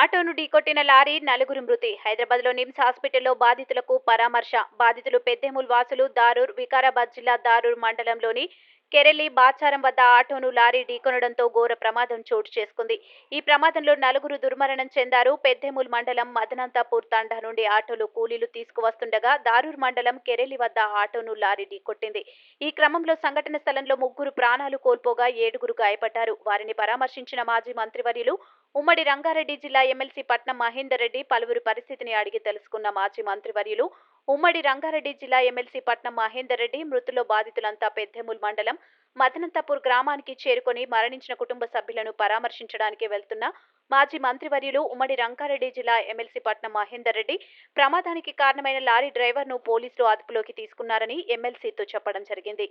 ఆటోను ఢీకొట్టిన లారీ నలుగురు మృతి. హైదరాబాద్లో నిమ్స్ హాస్పిటల్లో బాధితులకు పరామర్శ. బాధితులు పెద్దెముల్ వాసులు దారూర్ వికారాబాద్ జిల్లా దారూర్ మండలంలోని కెరెలి బాచారం వద్ద ఆటోను లారీ ఢీకొనడంతో ఘోర ప్రమాదం చోటు చేసుకుంది. ఈ ప్రమాదంలో నలుగురు దుర్మరణం చెందారు. పెద్దెముల్ మండలం మదనంతాపూర్ తండా నుండి ఆటోలు కూలీలు తీసుకువస్తుండగా దారూర్ మండలం కెరెలి వద్ద ఆటోను లారీ ఢీకొట్టింది. ఈ క్రమంలో సంఘటన స్థలంలో ముగ్గురు ప్రాణాలు కోల్పోగా ఏడుగురు గాయపడ్డారు. వారిని పరామర్శించిన మాజీ మంత్రివర్యులు ఉమ్మడి రంగారెడ్డి జిల్లా ఎమ్మెల్సీ పట్నం మహేందర్ రెడ్డి పలువురు పరిస్థితిని అడిగి తెలుసుకున్న మాజీ మంత్రివర్యులు ఉమ్మడి రంగారెడ్డి జిల్లా ఎమ్మెల్సీ పట్నం మహేందర్ రెడ్డి మృతుల బాధితులంతా పెద్దెముల్ మండలం మదనంతపూర్ గ్రామానికి చేరుకొని మరణించిన కుటుంబ సభ్యులను పరామర్శించడానికి వెళ్తున్న మాజీ మంత్రివర్యులు ఉమ్మడి రంగారెడ్డి జిల్లా ఎమ్మెల్సీ పట్నం మహేందర్ రెడ్డి ప్రమాదానికి కారణమైన లారీ డ్రైవర్ను పోలీసులు అదుపులోకి తీసుకున్నారని ఎమ్మెల్సీతో చెప్పడం జరిగింది